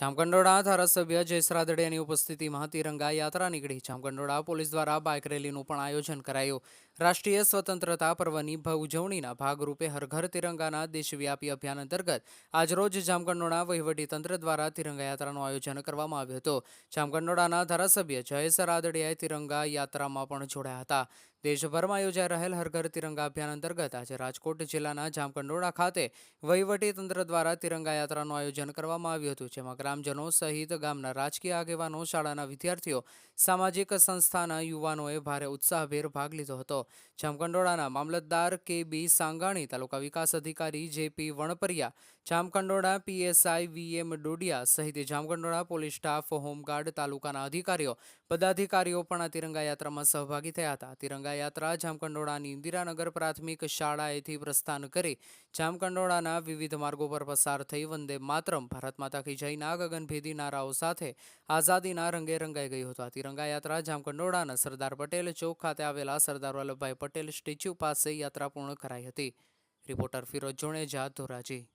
જામકંડોળા ધારાસભ્ય જયેશ રાદડિયાની ઉપસ્થિતિમાં તિરંગા યાત્રા નીકળી. જામકંડોળા પોલીસ દ્વારા બાઇક રેલીનું પણ આયોજન કરાયું. રાષ્ટ્રીય સ્વતંત્રતા પર્વની ઉજવણીના ભાગરૂપે હર ઘર તિરંગાના દેશવ્યાપી અભિયાન અંતર્ગત આજરોજ જામકંડોળા વહીવટીતંત્ર દ્વારા તિરંગા યાત્રાનું આયોજન કરવામાં આવ્યું હતું. જામકંડોળાના ધારાસભ્ય જયેશ રાદડિયાએ તિરંગા યાત્રામાં પણ જોડાયા હતા. દેશભરમાં યોજાઈ રહેલ હરઘર તિરંગા અભિયાન અંતર્ગત આજે રાજકોટ જિલ્લાના જામકંડોળા ખાતે વહીવટીતંત્ર દ્વારા તિરંગા યાત્રાનું આયોજન કરવામાં આવ્યું હતું, જેમાં ગ્રામજનો સહિત ગામના રાજકીય આગેવાનો, શાળાના વિદ્યાર્થીઓ, સામાજિક સંસ્થાના યુવાનોએ ભારે ઉત્સાહભેર ભાગ લીધો હતો. જામકંડોળાના મામલતદાર કે બી સાંગાણી, તાલુકા વિકાસ અધિકારી જે વણપરિયા, જામકંડોળા પીએસઆઈ વી ડોડિયા સહિત જામકંડોળા પોલીસ સ્ટાફ, હોમગાર્ડ, તાલુકાના અધિકારીઓ, પદાધિકારીઓ પણ આ તિરંગા યાત્રામાં સહભાગી થયા હતા. તિરંગા યાત્રા જામકંડોળાની ઇન્દિરાનગર પ્રાથમિક શાળાએથી પ્રસ્થાન કરી જામકંડોળાના વિવિધ માર્ગો પર પસાર થઈ વંદે માતરમ ભારત માતા કી જયના ગગનભેદી નારાઓ સાથે આઝાદીના રંગે રંગાઈ ગઈ હતો. તિરંગા યાત્રા જામકંડોળાના સરદાર પટેલ ચોક ખાતે આવેલા સરદાર વલ્લભભાઈ પટેલ સ્ટેચ્યુ પાસે યાત્રા પૂર્ણ કરાઈ હતી. રિપોર્ટર ફિરોજ જોણેજા ધોરાજી.